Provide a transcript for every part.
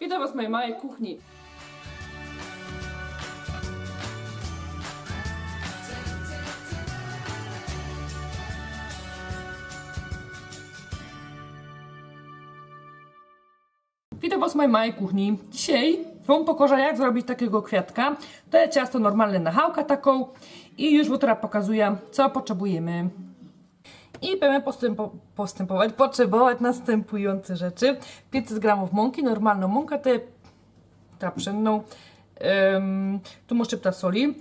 Witam Was w mojej małej kuchni. Witam Was w mojej małej kuchni. Dzisiaj Wam pokażę jak zrobić takiego kwiatka. To jest ciasto normalne na chałkę taką i już Wam pokazuję co potrzebujemy. I będziemy postępo, postępować, potrzebować następujące rzeczy. 500 gramów mąki, normalną mąkę, tę pszenną. Ym, tu muszę szczypta soli.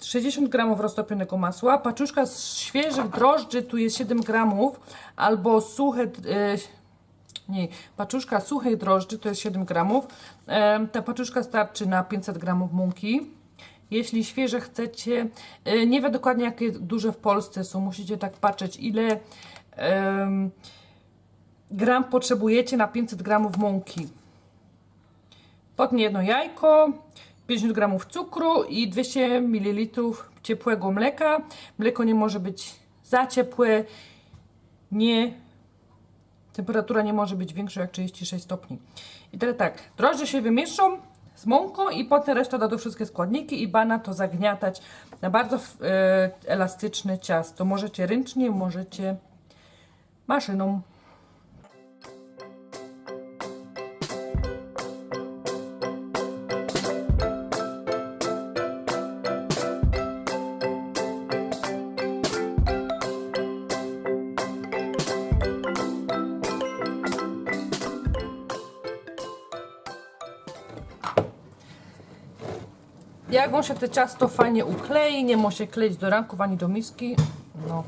60 gramów roztopionego masła, paczuszka z świeżych drożdży, tu jest 7 gramów, albo suche, e, nie, paczuszka suchej drożdży to jest 7 gramów. Ta paczuszka starczy na 500 gramów mąki. Jeśli świeże chcecie, e, nie wiem dokładnie jakie duże w Polsce są, musicie tak patrzeć ile em, gram potrzebujecie na 500 gramów mąki. Potem jedno jajko, 50 gramów cukru i 200 ml ciepłego mleka. Mleko nie może być za ciepłe, nie Temperatura nie może być większa jak 36 stopni. I teraz tak, drożdże się wymieszczą z mąką i potem reszta dodał wszystkie składniki i bana to zagniatać na bardzo e, elastyczne ciasto. Możecie ręcznie, możecie maszyną. Jak mu się to ciasto fajnie uklei, nie musi kleić do ranków ani do miski. No.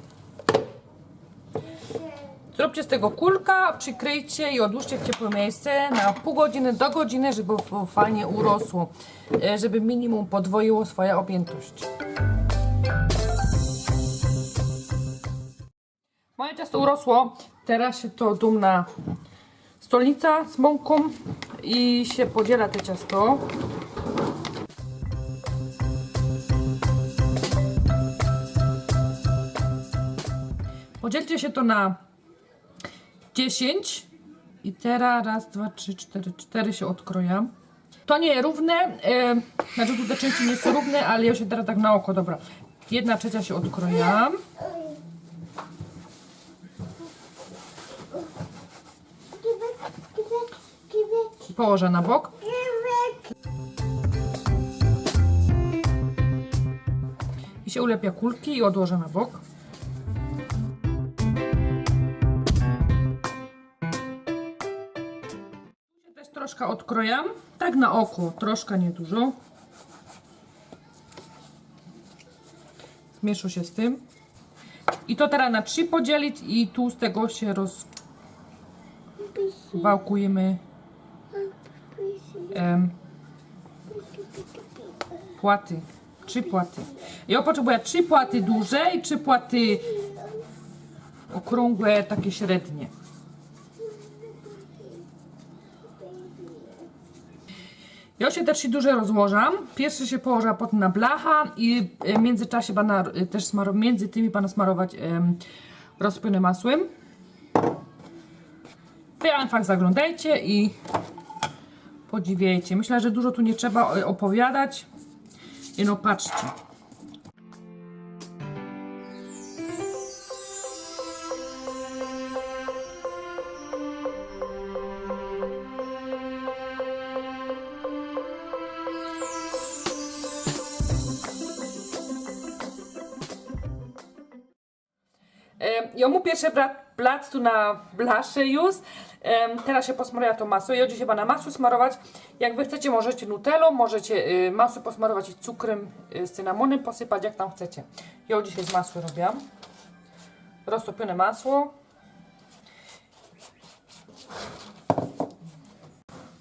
Zróbcie z tego kulka, przykryjcie i odłóżcie w ciepłe miejsce na pół godziny do godziny, żeby fajnie urosło, e, żeby minimum podwoiło swoją objętość. Moje ciasto urosło, teraz się to dumna stolnica z mąką i się podziela te ciasto. Podzielcie się to na 10 i teraz raz, dwa, trzy, cztery, cztery się odkrojam. To nie równe, e, znaczy tu te części nie są równe, ale ja się teraz tak na oko, dobra. Jedna trzecia się odkrojam. Położę na bok. I się ulepia kulki i odłożę na bok. Troszkę odkrojam, tak na oko, troszkę niedużo. Zmieszczą się z tym. I to teraz na trzy podzielić i tu z tego się rozwałkujemy em, płaty. Trzy płaty. Ja potrzebuję trzy płaty duże i trzy płaty okrągłe, takie średnie. Ja się duże rozłożam. Pierwszy się położę, a potem na blacha i w międzyczasie pana e, też smaro, między tymi pana smarować em, rozpłynnym masłem. Wy einfach zaglądajcie i podziwiajcie. Myślę, że dużo tu nie trzeba e, opowiadać. I no patrzcie. Ja mu pierwszy plac tu na blasze już. Teraz się posmaruję to masło. Ja dzisiaj chyba na masło smarować. Jak wy chcecie, możecie nutellą, możecie y, masło posmarować i cukrem, y, z cynamonem posypać, jak tam chcecie. Ja dzisiaj z masła robię. Roztopione masło.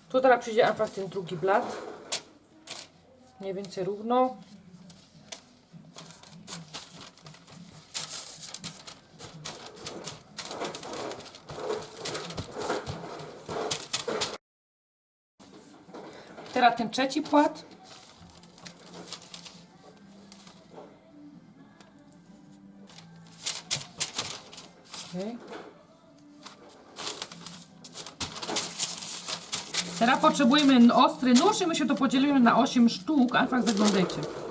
Tu teraz przyjdzie ten drugi blat. Mniej więcej równo. Teraz ten trzeci płat. Okay. Teraz potrzebujemy ostry nóż i my się to podzielimy na 8 sztuk, a tak zaglądajcie.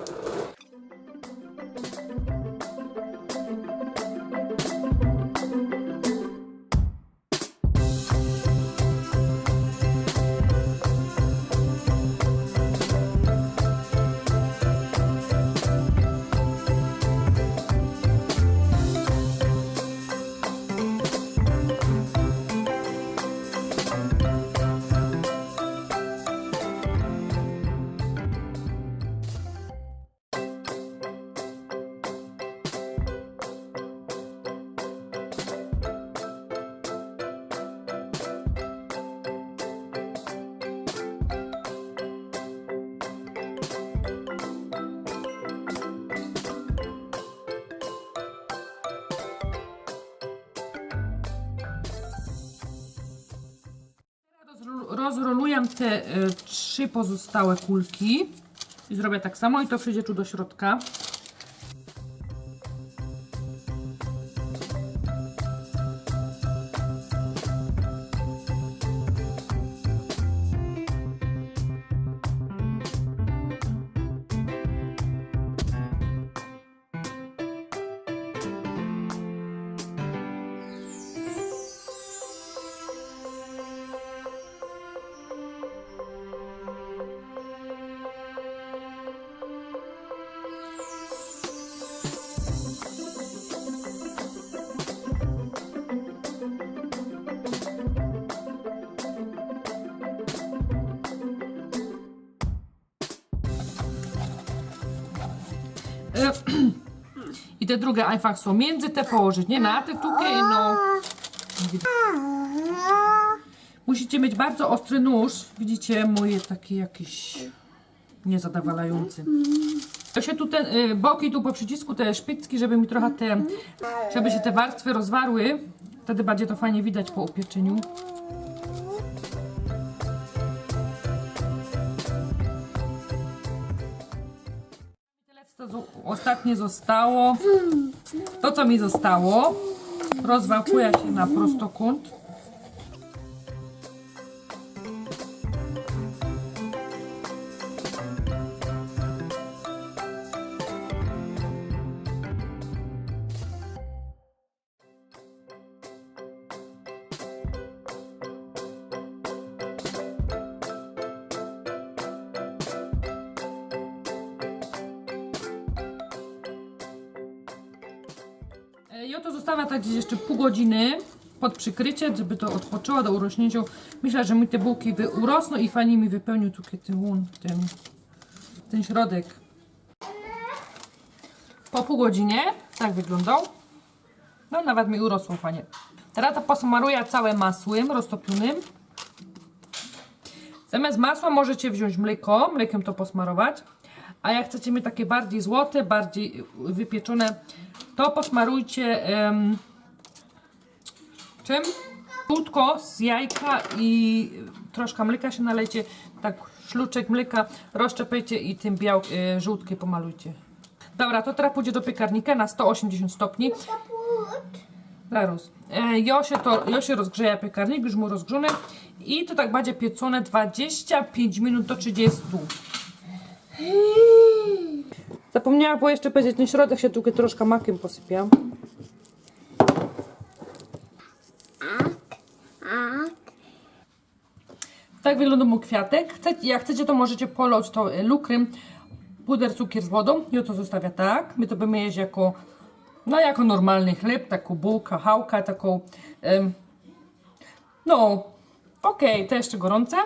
Rozroluję te y, trzy pozostałe kulki i zrobię tak samo i to przyjdzie tu do środka. I te drugie ajfak są między te położyć, nie na te tukie, no. Musicie mieć bardzo ostry nóż. Widzicie, moje takie jakieś niezadowalający. To się tu te y, boki tu po przycisku, te szpicki, żeby mi trochę te, żeby się te warstwy rozwarły. Wtedy będzie to fajnie widać po upieczeniu. Ostatnie zostało. To, co mi zostało, rozwałkuje się na prostokąt. I oto zostawia tak gdzieś jeszcze pół godziny pod przykrycie, żeby to odpoczęło do urośnięcia. Myślę, że mi te bułki urosną i fajnie mi wypełnił tutaj ten łun, ten, ten środek. Po pół godzinie tak wyglądał. No nawet mi urosło fajnie. Teraz to posmaruję całe masłem roztopionym. Zamiast masła możecie wziąć mleko, mlekiem to posmarować. A jak chcecie mieć takie bardziej złote, bardziej wypieczone, to posmarujcie em, czym? Krótko z jajka i troszkę mleka się nalejcie, tak szluczek mleka rozszczepujcie i tym biał, y, żółtkie pomalujcie. Dobra, to teraz pójdzie do piekarnika na 180 stopni. Zaraz. E, jo się to, jo się rozgrzeje piekarnik, już mu rozgrzony i to tak będzie pieczone 25 minut do 30. Zapomniałam było jeszcze powiedzieć, ten środek się tu troszkę makiem posypiam. Tak wygląda mój kwiatek. Jak chcecie, to możecie polać to e, lukrem, puder, cukier z wodą. I to zostawia tak. My to będziemy jeść jako, no jako normalny chleb, taką bułkę, chałkę, taką, no, okej, to jeszcze gorące.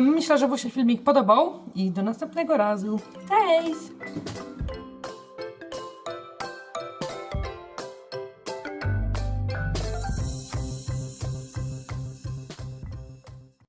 Myślę, że Wam się filmik podobał i do następnego razu. Cześć!